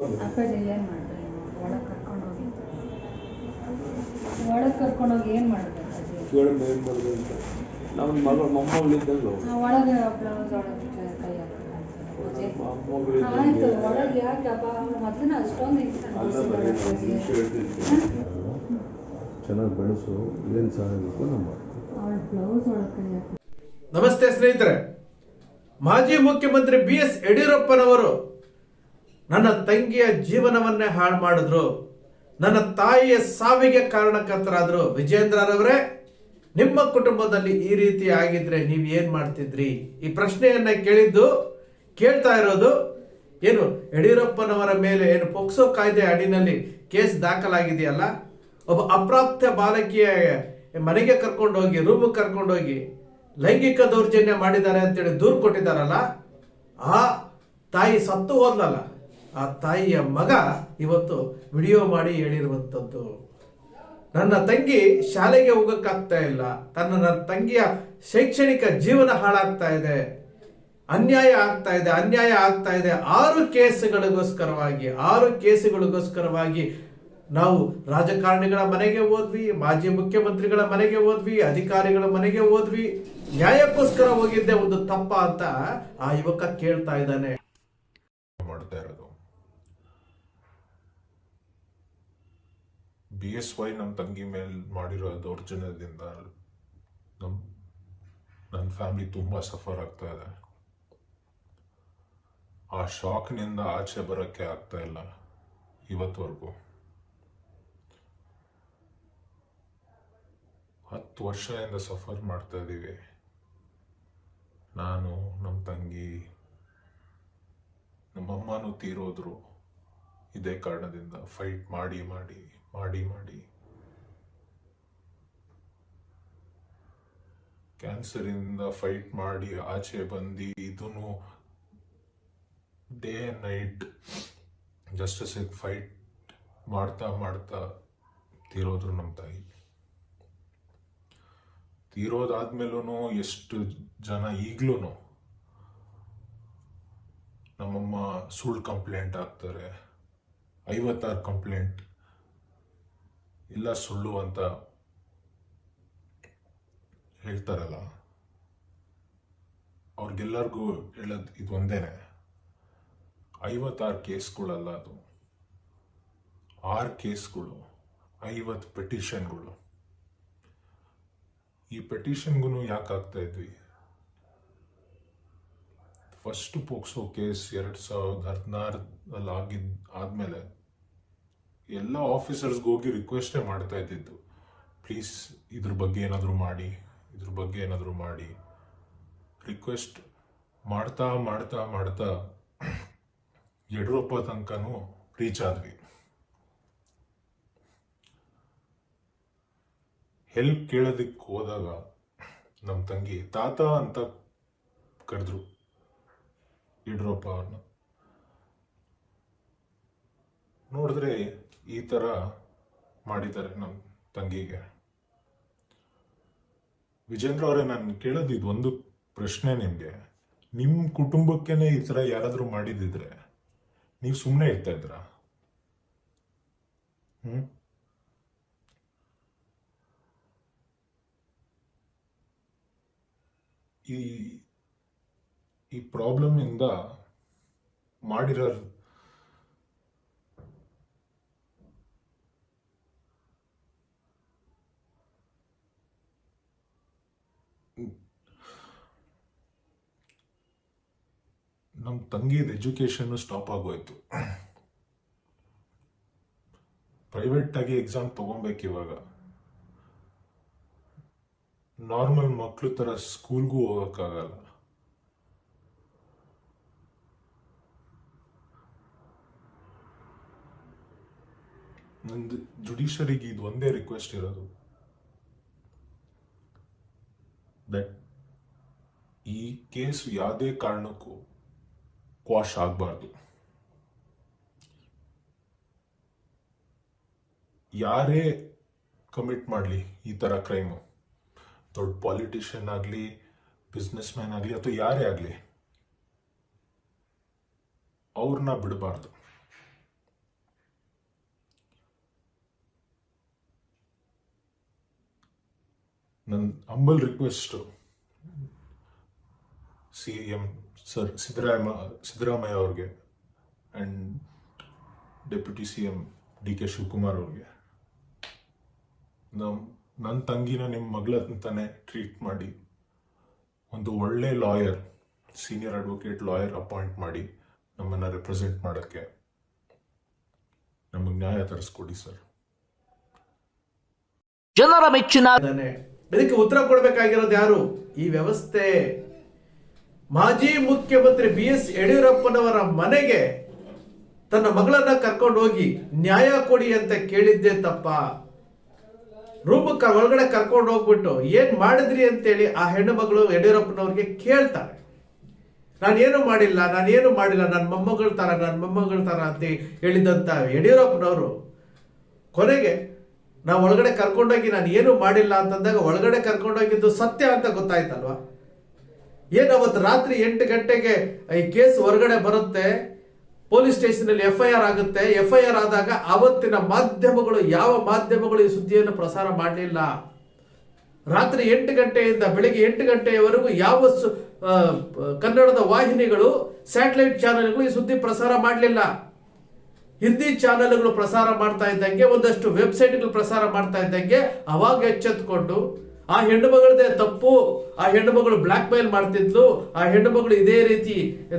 ಅಪ್ಪಾಜಿ ಏನು ಮಾಡಿದ್ರೆ ಒಳಗೆ ಒಳಗೆ ಏನು ಮಾಡಿದ್ರೆ ಏನು ಅಂತ. ನಮ್ಮ ಮಗಳು ಒಳಗೆ ಬ್ಲೌಸ್ ಒಳಗೆ ಕೈ ಆಯ್ತು ಮೊದಲಿನ ಅಷ್ಟೊಂದು ಚೆನ್ನಾಗಿ ಬೆಳೆಸು ಏನು ಸಹಾಯ ಬೇಕು ಬ್ಲೌಸ್ ಒಳಗೆ ನಮಸ್ತೆ ಸ್ನೇಹಿತರೆ. ಮಾಜಿ ಮುಖ್ಯಮಂತ್ರಿ ಬಿ ಎಸ್ ಯಡಿಯೂರಪ್ಪನವರು ನನ್ನ ತಂಗಿಯ ಜೀವನವನ್ನೇ ಹಾಳು ಮಾಡಿದ್ರು. ನನ್ನ ತಾಯಿಯ ಸಾವಿಗೆ ಕಾರಣಕರ್ತರಾದ್ರು. ವಿಜೇಂದ್ರರವರೇ ನಿಮ್ಮ ಕುಟುಂಬದಲ್ಲಿ ಈ ರೀತಿ ಆಗಿದ್ರೆ ನೀವು ಏನ್ ಮಾಡ್ತಿದ್ರಿ? ಈ ಪ್ರಶ್ನೆಯನ್ನ ಕೇಳಿದ್ದು, ಕೇಳ್ತಾ ಇರೋದು, ಏನು ಯಡಿಯೂರಪ್ಪನವರ ಮೇಲೆ ಏನು ಪೊಕ್ಸೋ ಕಾಯ್ದೆ ಅಡಿನಲ್ಲಿ ಕೇಸ್ ದಾಖಲಾಗಿದೆಯಲ್ಲ? ಒಬ್ಬ ಅಪ್ರಾಪ್ತ ಬಾಲಕಿಯ ಮನೆಗೆ ಕರ್ಕೊಂಡೋಗಿ ರೂಮ್ ಕರ್ಕೊಂಡೋಗಿ ಲೈಂಗಿಕ ದೌರ್ಜನ್ಯ ಮಾಡಿದ್ದಾರೆ ಅಂತೇಳಿ ದೂರು ಕೊಟ್ಟಿದ್ದಾರಲ್ಲ? ಆ ತಾಯಿ ಸತ್ತು ಹೋದ್ಲಲ್ಲ? ಆ ತಾಯಿಯ ಮಗ ಇವತ್ತು ವಿಡಿಯೋ ಮಾಡಿ ಹೇಳಿರುವಂಥದ್ದು ನನ್ನ ತಂಗಿ ಶಾಲೆಗೆ ಹೋಗಕ್ಕಾಗ್ತಾ ಇಲ್ಲ. ತನ್ನ ನನ್ನ ತಂಗಿಯ ಶೈಕ್ಷಣಿಕ ಜೀವನ ಹಾಳಾಗ್ತಾ ಇದೆ. ಅನ್ಯಾಯ ಆಗ್ತಾ ಇದೆ, ಅನ್ಯಾಯ ಆಗ್ತಾ ಇದೆ. ಆರು ಕೇಸುಗಳಿಗೋಸ್ಕರವಾಗಿ ಆರು ಕೇಸುಗಳಿಗೋಸ್ಕರವಾಗಿ ನಾವು ರಾಜಕಾರಣಿಗಳ ಮನೆಗೆ ಹೋದ್ವಿ, ಮಾಜಿ ಮುಖ್ಯಮಂತ್ರಿಗಳ ಮನೆಗೆ ಹೋದ್ವಿ, ಅಧಿಕಾರಿಗಳ ಮನೆಗೆ ಹೋದ್ವಿ. ನ್ಯಾಯಕ್ಕೋಸ್ಕರ ಹೋಗಿದ್ದೆ ಒಂದು ತಪ್ಪ ಅಂತ ಆ ಯುವಕ ಕೇಳ್ತಾ ಇದ್ದಾನೆ ಮಾಡ್ತಾ ಇರೋದು ಬಿ ಎಸ್ ವೈ ನಮ್ಮ ತಂಗಿ ಮೇಲೆ ಮಾಡಿರೋ ದೌರ್ಜನ್ಯದಿಂದ ನಮ್ಮ ನನ್ನ ಫ್ಯಾಮಿಲಿ ತುಂಬ ಸಫರ್ ಆಗ್ತಾ ಇದೆ. ಆ ಶಾಕ್ನಿಂದ ಆಚೆ ಬರೋಕ್ಕೆ ಆಗ್ತಾ ಇಲ್ಲ ಇವತ್ತವರೆಗೂ. ಹತ್ತು ವರ್ಷದಿಂದ ಸಫರ್ ಮಾಡ್ತಾ ಇದ್ದೀವಿ ನಾನು ನಮ್ಮ ತಂಗಿ, ನಮ್ಮಮ್ಮನೂ ತೀರೋದ್ರು ಇದೇ ಕಾರಣದಿಂದ ಫೈಟ್ ಮಾಡಿ ಮಾಡಿ. ಮಾಡಿ ಮಾಡಿ. ಕ್ಯಾನ್ಸರಿಂದ ಫೈಟ್ ಮಾಡಿ, ಆಚೆ ಬಂದು ಇದನ್ನು ಡೇ ನೈಟ್ ನೈಟ್ ಜಸ್ಟಿಸಿಗೆ ಫೈಟ್ ಮಾಡ್ತಾ ಮಾಡ್ತಾ ತೀರೋದ್ರು ನಮ್ಮ ತಾಯಿ. ತೀರೋದಾದ್ಮೇಲೂ ಎಷ್ಟು ಜನ ಈಗಲೂ ನಮ್ಮಮ್ಮ ಸುಳ್ಳು ಕಂಪ್ಲೇಂಟ್ ಹಾಕ್ತಾರೆ, ಐವತ್ತಾರು ಕಂಪ್ಲೇಂಟ್ ಇಲ್ಲ ಸುಳ್ಳು ಅಂತ ಹೇಳ್ತಾರಲ್ಲ, ಅವ್ರಿಗೆಲ್ಲರಿಗೂ ಹೇಳೋದು ಇದು ಒಂದೇನೆ. ಐವತ್ತಾರು ಕೇಸ್ಗಳಲ್ಲ ಅದು. ಆರು ಕೇಸ್ಗಳು, ಐವತ್ತು ಪೆಟಿಷನ್ಗಳು. ಈ ಪೆಟಿಷನ್ಗೂ ಯಾಕೆ ಆಗ್ತಾ ಇದ್ವಿ? ಫಸ್ಟ್ ಪೋಕ್ಸೋ ಕೇಸ್ ಎರಡು ಸಾವಿರದ ಹದಿನಾರಲ್ಲಿ ಆಗಿದ್ ಆದಮೇಲೆ ಎಲ್ಲ ಆಫೀಸರ್ಸ್ಗೆ ಹೋಗಿ ರಿಕ್ವೆಸ್ಟೇ ಮಾಡ್ತಾ ಇದ್ದಿದ್ದು. ಪ್ಲೀಸ್ ಇದ್ರ ಬಗ್ಗೆ ಏನಾದರೂ ಮಾಡಿ, ಇದ್ರ ಬಗ್ಗೆ ಏನಾದರೂ ಮಾಡಿ. ರಿಕ್ವೆಸ್ಟ್ ಮಾಡ್ತಾ ಮಾಡ್ತಾ ಮಾಡ್ತಾ ಯಡಿಯೂರಪ್ಪ ತನಕನೂ ರೀಚ್ ಆದ್ವಿ. ಹೆಲ್ಪ್ ಕೇಳೋದಕ್ಕೆ ಹೋದಾಗ ನಮ್ಮ ತಂಗಿ, ತಾತ ಅಂತ ಕರೆದ್ರು ಯಡಿಯೂರಪ್ಪ ಅವ್ರನ್ನ. ನೋಡಿದ್ರೆ ಈ ಥರ ಮಾಡಿದ್ದಾರೆ ನಮ್ಮ ತಂಗಿಗೆ. ವಿಜೇಂದ್ರ ಅವರೇ, ನಾನು ಕೇಳೋದು ಇದು ಒಂದು ಪ್ರಶ್ನೆ ನಿಮಗೆ. ನಿಮ್ಮ ಕುಟುಂಬಕ್ಕೇನೆ ಈ ಥರ ಯಾರಾದರೂ ಮಾಡಿದಿದ್ರೆ ನೀವು ಸುಮ್ಮನೆ ಇರ್ತಾ ಇದ್ರ? ಈ ಈ ಪ್ರಾಬ್ಲಮ್ ಇಂದ ಮಾಡಿರೋ ನಮ್ಮ ತಂಗಿದು ಎಜುಕೇಷನ್ನು ಸ್ಟಾಪ್ ಆಗೋಯ್ತು. ಪ್ರೈವೇಟ್ ಆಗಿ ಎಕ್ಸಾಮ್ ತಗೊಬೇಕು ಇವಾಗ. ನಾರ್ಮಲ್ ಮಕ್ಳು ಥರ ಸ್ಕೂಲ್ಗೂ ಹೋಗೋಕ್ಕಾಗಲ್ಲ. ನಂದು ಜುಡಿಷರಿಗೆ ಇದು ಒಂದೇ ರಿಕ್ವೆಸ್ಟ್ ಇರೋದು. ದಟ್ ಈ ಕೇಸ್ ಯಾವುದೇ ಕಾರಣಕ್ಕೂ हुआ शाक भर दो ಯಾರೇ ಕಮಿಟ್ ಮಾಡಲಿ ಈ ಥರ ಕ್ರೈಮು ದೊಡ್ಡ ಪಾಲಿಟಿಷಿಯನ್ ಆಗಲಿ ಬಿಸ್ನೆಸ್ ಮ್ಯಾನ್ ಆಗಲಿ ಅಥವಾ ಯಾರೇ ಆಗಲಿ ಅವ್ರನ್ನ ಬಿಡಬಾರ್ದು ನನ್ನ humble request C M sir Siddarama Siddaramaiah ಅವ್ರಿಗೆ and deputy C M D K Shivakumar ಅವ್ರಿಗೆ. ನಮ್ಮ ನನ್ನ ತಂಗಿನ ನಿಮ್ಮ ಮಗಳಂತಾನೆ ಟ್ರೀಟ್ ಮಾಡಿ ಒಂದು ಒಳ್ಳೆ lawyer senior advocate lawyer appoint ಮಾಡಿ ನಮ್ಮನ್ನು ರೆಪ್ರೆಸೆಂಟ್ ಮಾಡೋಕ್ಕೆ ನಮಗೆ ನ್ಯಾಯ ತರಿಸ್ಕೊಡಿ ಸರ್. ಜನರ ಮೆಚ್ಚಿನ ಇದಕ್ಕೆ ಉತ್ತರ ಕೊಡಬೇಕಾಗಿರೋದು ಯಾರು? ಈ ವ್ಯವಸ್ಥೆ ಮಾಜಿ ಮುಖ್ಯಮಂತ್ರಿ ಬಿ ಎಸ್ ಯಡಿಯೂರಪ್ಪನವರ ಮನೆಗೆ ತನ್ನ ಮಗಳನ್ನ ಕರ್ಕೊಂಡು ಹೋಗಿ ನ್ಯಾಯ ಕೊಡಿ ಅಂತ ಕೇಳಿದ್ದೆ ತಪ್ಪ. ರೂಮ್ ಒಳಗಡೆ ಕರ್ಕೊಂಡು ಹೋಗ್ಬಿಟ್ಟು ಏನ್ ಮಾಡಿದ್ರಿ ಅಂತೇಳಿ ಆ ಹೆಣ್ಣು ಮಗಳು ಯಡಿಯೂರಪ್ಪನವ್ರಿಗೆ ಕೇಳ್ತಾರೆ. ನಾನೇನು ಮಾಡಿಲ್ಲ ನಾನೇನು ಮಾಡಿಲ್ಲ ನನ್ನ ಮೊಮ್ಮಗಳ ತರ ನನ್ನ ಮೊಮ್ಮಗಳ ತರ ಅಂತ ಹೇಳಿದಂತ ಯಡಿಯೂರಪ್ಪನವರು ಕೊನೆಗೆ ನಾವು ಒಳಗಡೆ ಕರ್ಕೊಂಡೋಗಿ ನಾನು ಏನು ಮಾಡಿಲ್ಲ ಅಂತಂದಾಗ ಒಳಗಡೆ ಕರ್ಕೊಂಡೋಗಿದ್ದು ಸತ್ಯ ಅಂತ ಗೊತ್ತಾಯ್ತಲ್ವಾ? ಏನು ರಾತ್ರಿ ಎಂಟು ಗಂಟೆಗೆ ಈ ಕೇಸ್ ಹೊರಗಡೆ ಬರುತ್ತೆ, police station F I R ಆಗುತ್ತೆ ಎಫ್ ಐ ಆರ್ ಆದಾಗ ಅವತ್ತಿನ ಮಾಧ್ಯಮಗಳು ಯಾವ ಮಾಧ್ಯಮಗಳು ಈ ಸುದ್ದಿಯನ್ನು ಪ್ರಸಾರ ಮಾಡಲಿಲ್ಲ? ರಾತ್ರಿ ಎಂಟು ಗಂಟೆಯಿಂದ ಬೆಳಿಗ್ಗೆ ಎಂಟು ಗಂಟೆಯವರೆಗೂ ಯಾವ ಕನ್ನಡದ ವಾಹಿನಿಗಳು, ಸ್ಯಾಟಲೈಟ್ ಚಾನೆಲ್ಗಳು ಈ ಸುದ್ದಿ ಪ್ರಸಾರ ಮಾಡಲಿಲ್ಲ? ಹಿಂದಿ ಚಾನೆಲ್ಗಳು ಪ್ರಸಾರ ಮಾಡ್ತಾ ಇದ್ದಂಗೆ, ಒಂದಷ್ಟು ವೆಬ್ಸೈಟ್ಗಳು ಪ್ರಸಾರ ಮಾಡ್ತಾ ಇದ್ದಂಗೆ, ಅವಾಗ ಎಚ್ಚೆತ್ಕೊಂಡು ಆ ಹೆಣ್ಣು ಮಗಳದೇ ತಪ್ಪು, ಆ ಹೆಣ್ಣು ಮಗಳು ಬ್ಲ್ಯಾಕ್ ಮೇಲ್ ಮಾಡ್ತಿದ್ಲು, ಆ ಹೆಣ್ಣು ಮಗಳು ಇದೇ ರೀತಿ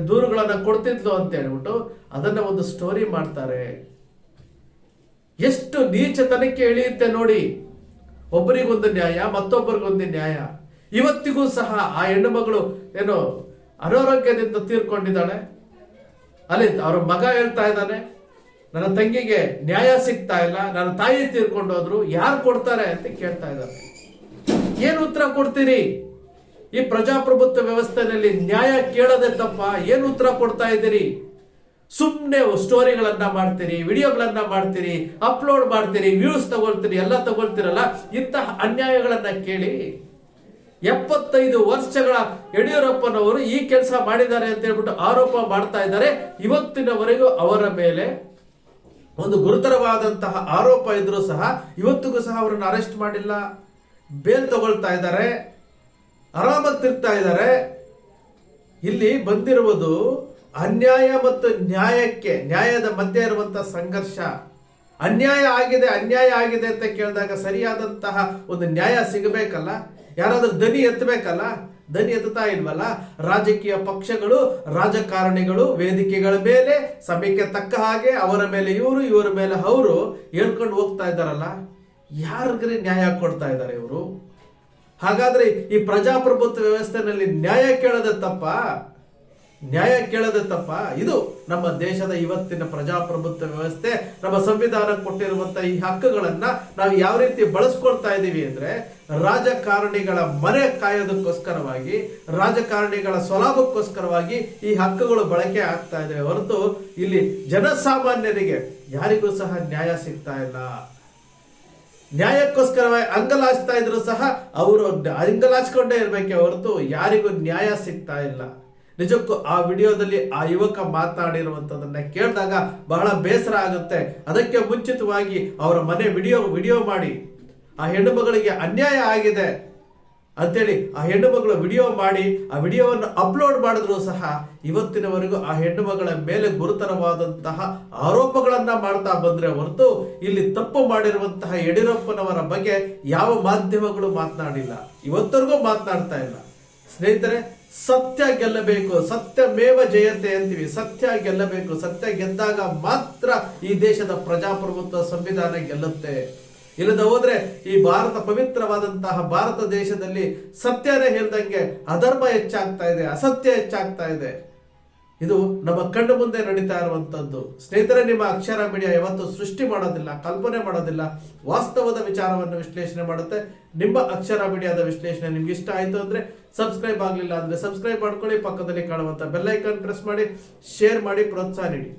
ದೂರುಗಳನ್ನ ಕೊಡ್ತಿದ್ಲು ಅಂತ ಹೇಳ್ಬಿಟ್ಟು ಅದನ್ನ ಒಂದು ಸ್ಟೋರಿ ಮಾಡ್ತಾರೆ. ಎಷ್ಟು ನೀಚತನಕ್ಕೆ ಇಳಿಯುತ್ತೆ ನೋಡಿ. ಒಬ್ಬರಿಗೊಂದು ನ್ಯಾಯ, ಮತ್ತೊಬ್ಬರಿಗೊಂದು ನ್ಯಾಯ. ಇವತ್ತಿಗೂ ಸಹ ಆ ಹೆಣ್ಣು ಮಗಳು ಏನು ಅನಾರೋಗ್ಯದಿಂದ ತೀರ್ಕೊಂಡಿದ್ದಾಳೆ. ಅಲ್ಲಿ ಅವ್ರ ಮಗ ಹೇಳ್ತಾ ಇದ್ದಾನೆ, ನನ್ನ ತಂಗಿಗೆ ನ್ಯಾಯ ಸಿಗ್ತಾ ಇಲ್ಲ, ನನ್ನ ತಾಯಿ ತೀರ್ಕೊಂಡು ಹೋದ್ರು, ಯಾರು ಕೊಡ್ತಾರೆ ಅಂತ ಕೇಳ್ತಾ ಇದ್ದಾರೆ. ಏನು ಉತ್ತರ ಕೊಡ್ತೀರಿ? ಈ ಪ್ರಜಾಪ್ರಭುತ್ವ ವ್ಯವಸ್ಥೆಯಲ್ಲಿ ನ್ಯಾಯ ಕೇಳದೆ ತಪ್ಪ ಏನು ಉತ್ತರ ಕೊಡ್ತಾ ಇದ್ದೀರಿ? ಸುಮ್ಮನೆ ಸ್ಟೋರಿಗಳನ್ನ ಮಾಡ್ತೀರಿ, ವಿಡಿಯೋಗಳನ್ನ ಮಾಡ್ತೀರಿ, ಅಪ್ಲೋಡ್ ಮಾಡ್ತೀರಿ ವ್ಯೂಸ್ ತಗೊಳ್ತೀರಿ, ಎಲ್ಲ ತಗೊಳ್ತೀರಲ್ಲ, ಇಂತಹ ಅನ್ಯಾಯಗಳನ್ನ ಕೇಳಿ ಎಪ್ಪತ್ತೈದು ವರ್ಷಗಳ ಯಡಿಯೂರಪ್ಪನವರು ಈ ಕೆಲಸ ಮಾಡಿದ್ದಾರೆ ಅಂತ ಹೇಳ್ಬಿಟ್ಟು ಆರೋಪ ಮಾಡ್ತಾ ಇದ್ದಾರೆ. ಇವತ್ತಿನವರೆಗೂ ಅವರ ಮೇಲೆ ಒಂದು ಗುರುತರವಾದಂತಹ ಆರೋಪ ಇದ್ರೂ ಸಹ ಇವತ್ತಿಗೂ ಸಹ ಅವರನ್ನು ಅರೆಸ್ಟ್ ಮಾಡಿಲ್ಲ. ಬೇಲ್ ತಗೊಳ್ತಾ ಇದ್ದಾರೆ, ಆರಾಮಾಗಿ ತಿರ್ತಾ ಇದ್ದಾರೆ. ಇಲ್ಲಿ ಬಂದಿರುವುದು ಅನ್ಯಾಯ ಮತ್ತು ನ್ಯಾಯಕ್ಕೆ, ನ್ಯಾಯದ ಮಧ್ಯೆ ಇರುವಂತಹ ಸಂಘರ್ಷ. ಅನ್ಯಾಯ ಆಗಿದೆ ಅನ್ಯಾಯ ಆಗಿದೆ ಅಂತ ಕೇಳಿದಾಗ ಸರಿಯಾದಂತಹ ಒಂದು ನ್ಯಾಯ ಸಿಗಬೇಕಲ್ಲ? ಯಾರಾದರೂ ದನಿ ಎತ್ತಬೇಕಲ್ಲ? ದನಿ ಎತ್ತುತ್ತಾ ಇಲ್ವಲ್ಲ? ರಾಜಕೀಯ ಪಕ್ಷಗಳು, ರಾಜಕಾರಣಿಗಳು, ವೇದಿಕೆಗಳ ಮೇಲೆ ಸಮಯಕ್ಕೆ ತಕ್ಕ ಹಾಗೆ ಅವರ ಮೇಲೆ ಇವರು, ಇವರ ಮೇಲೆ ಅವರು ಹೇಳ್ಕೊಂಡು ಹೋಗ್ತಾ ಇದ್ದಾರಲ್ಲ? ಯಾರಿಗ್ರಿ ನ್ಯಾಯ ಕೊಡ್ತಾ ಇದ್ದಾರೆ ಇವರು? ಹಾಗಾದ್ರೆ ಈ ಪ್ರಜಾಪ್ರಭುತ್ವ ವ್ಯವಸ್ಥೆನಲ್ಲಿ ನ್ಯಾಯ ಕೇಳದೆ ತಪ್ಪ? ನ್ಯಾಯ ಕೇಳದೆ ತಪ್ಪ? ಇದು ನಮ್ಮ ದೇಶದ ಇವತ್ತಿನ ಪ್ರಜಾಪ್ರಭುತ್ವ ವ್ಯವಸ್ಥೆ, ನಮ್ಮ ಸಂವಿಧಾನ ಕೊಟ್ಟಿರುವಂತ ಈ ಹಕ್ಕುಗಳನ್ನ ನಾವು ಯಾವ ರೀತಿ ಬಳಸ್ಕೊಳ್ತಾ ಇದ್ದೀವಿ ಅಂದ್ರೆ ರಾಜಕಾರಣಿಗಳ ಮನೆ ಕಾಯೋದಕ್ಕೋಸ್ಕರವಾಗಿ, ರಾಜಕಾರಣಿಗಳ ಸ್ವಲಾಭಕ್ಕೋಸ್ಕರವಾಗಿ ಈ ಹಕ್ಕುಗಳು ಬಳಕೆ ಆಗ್ತಾ ಇದೆ ಹೊರತು ಇಲ್ಲಿ ಜನಸಾಮಾನ್ಯರಿಗೆ ಯಾರಿಗೂ ಸಹ ನ್ಯಾಯ ಸಿಗ್ತಾ ಇಲ್ಲ. ನ್ಯಾಯಕ್ಕೋಸ್ಕರವಾಗಿ ಅಂಗಲಾಚ್ತಾ ಇದ್ರು ಸಹ ಅವರು ಅಂಗಲಾಚ್ಕೊಂಡೇ ಇರಬೇಕೆ ಹೊರತು ಯಾರಿಗೂ ನ್ಯಾಯ ಸಿಗ್ತಾ ಇಲ್ಲ. ನಿಜಕ್ಕೂ ಆ ವಿಡಿಯೋದಲ್ಲಿ ಆ ಯುವಕ ಮಾತಾಡಿರುವಂತದನ್ನ ಕೇಳಿದಾಗ ಬಹಳ ಬೇಸರ ಆಗುತ್ತೆ. ಅದಕ್ಕೆ ಮುಂಚಿತವಾಗಿ ಅವರ ಮನೆ ವಿಡಿಯೋ ವಿಡಿಯೋ ಮಾಡಿ. ಆ ಹೆಣ್ಣು ಮಗಳಿಗೆ ಅನ್ಯಾಯ ಆಗಿದೆ. ಅಂತೇಳಿ ಆ ಹೆಣ್ಣು ಮಗಳು ವಿಡಿಯೋ ಮಾಡಿ, ಆ ವಿಡಿಯೋವನ್ನು ಅಪ್ಲೋಡ್ ಮಾಡಿದ್ರು ಸಹ ಇವತ್ತಿನವರೆಗೂ ಆ ಹೆಣ್ಣು ಮಗಳ ಮೇಲೆ ಗುರುತರವಾದಂತಹ ಆರೋಪಗಳನ್ನ ಮಾಡ್ತಾ ಬಂದ್ರೆ ಹೊರತು ಇಲ್ಲಿ ತಪ್ಪು ಮಾಡಿರುವಂತಹ ಯಡಿಯೂರಪ್ಪನವರ ಬಗ್ಗೆ ಯಾವ ಮಾಧ್ಯಮಗಳು ಮಾತನಾಡಿಲ್ಲ. ಇವತ್ತರೆಗೂ ಮಾತನಾಡ್ತಾ ಇಲ್ಲ. ಸ್ನೇಹಿತರೆ, ಸತ್ಯ ಗೆಲ್ಲಬೇಕು, ಸತ್ಯಮೇವ ಜಯತೆ ಅಂತೀವಿ. ಸತ್ಯ ಗೆಲ್ಲಬೇಕು, ಸತ್ಯ ಗೆದ್ದಾಗ ಮಾತ್ರ ಈ ದೇಶದ ಪ್ರಜಾಪ್ರಭುತ್ವ, ಸಂವಿಧಾನ ಗೆಲ್ಲುತ್ತೆ. ಇಲ್ಲದ ಹೋದ್ರೆ ಈ ಭಾರತ ಪವಿತ್ರವಾದಂತಹ ಭಾರತ ದೇಶದಲ್ಲಿ ಸತ್ಯನೇ ಹೇಳ್ದಂಗೆ ಅಧರ್ಮ ಹೆಚ್ಚಾಗ್ತಾ ಇದೆ, ಅಸತ್ಯ ಹೆಚ್ಚಾಗ್ತಾ ಇದೆ. ಇದು ನಮ್ಮ ಕಣ್ಣು ಮುಂದೆ ನಡೀತಾ ಇರುವಂತದ್ದು. ಸ್ನೇಹಿತರೆ, ನಿಮ್ಮ ಅಕ್ಷರ ಮೀಡಿಯಾ ಯಾವತ್ತು ಸೃಷ್ಟಿ ಮಾಡೋದಿಲ್ಲ, ಕಲ್ಪನೆ ಮಾಡೋದಿಲ್ಲ. ವಾಸ್ತವದ ವಿಚಾರವನ್ನು ವಿಶ್ಲೇಷಣೆ ಮಾಡುತ್ತೆ. ನಿಮ್ಮ ಅಕ್ಷರ ಮೀಡಿಯಾದ ವಿಶ್ಲೇಷಣೆ ನಿಮ್ಗೆ ಇಷ್ಟ ಆಯ್ತು ಅಂದ್ರೆ ಸಬ್ಸ್ಕ್ರೈಬ್ ಆಗಲಿಲ್ಲ ಅಂದ್ರೆ ಸಬ್ಸ್ಕ್ರೈಬ್ ಮಾಡ್ಕೊಳ್ಳಿ. ಪಕ್ಕದಲ್ಲಿ ಕಾಣುವಂತ ಬೆಲ್ಲೈಕನ್ ಪ್ರೆಸ್ ಮಾಡಿ, ಶೇರ್ ಮಾಡಿ, ಪ್ರೋತ್ಸಾಹ ನೀಡಿ.